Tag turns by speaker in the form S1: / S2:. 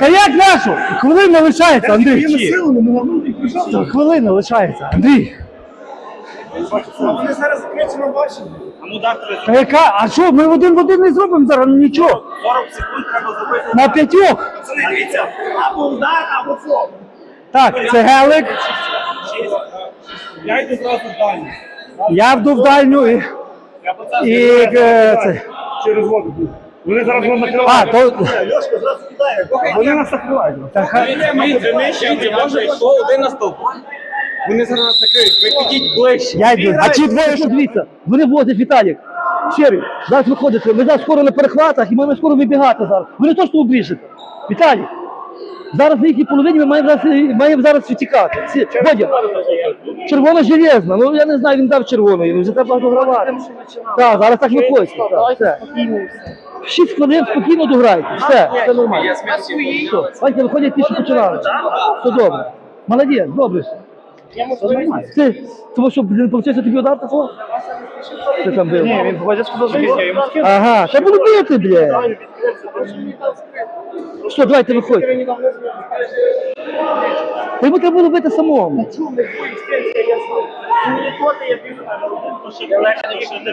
S1: Та як нашу? Хвилина лишається, Андрій. Хвилина лишається, Андрій.
S2: Вони зараз закриті на бачимо.
S3: А ну дав 30.
S1: Та яка? А що, ми один в один не зробимо зараз? Ну нічого.
S3: 40 секунд треба зробити.
S1: На п'ятьох.
S3: Пацани, дивіться.
S2: Або удар, або флоп.
S1: Так, це Гелик.
S3: Я йду зразу в дальню.
S1: Я вду в дальню і.
S3: Я
S1: і е, це.
S2: Через воду. Вони зараз вам
S1: А,
S2: накривають.
S1: то.
S2: Льошка зразу кидає. Вони нас накривають.
S1: Та
S3: йшов один на стовп. Вони зараз нас накриють. Ви підіть ближче.
S1: Я йду. А чи двоє, що дивіться, вони возять Віталік. Щирі, зараз виходите, ми зараз скоро на перехватах і маємо скоро вибігати зараз. Вони що обріжете. Віталій, зараз на їхній половині ми маємо зараз, маємо зараз втікати. Всі- Бодя, червона железна, ну я не знаю, він дав червоної, вже треба догравати. Так, зараз так виходить. Так, все. Шість хвилин спокійно дограйте. Все, все нормально. Все, виходять ті, що починали. Все добре. Молодець, добре. все. Нормально. Тому що не вийшло тобі удар такого? Ти там бив?
S2: Ні, він Володя сказав, що я йому скину.
S1: Ага, та буду бити, блядь. Що, давайте виходь. Та йому треба було бити самому.
S3: Я легше, ніж не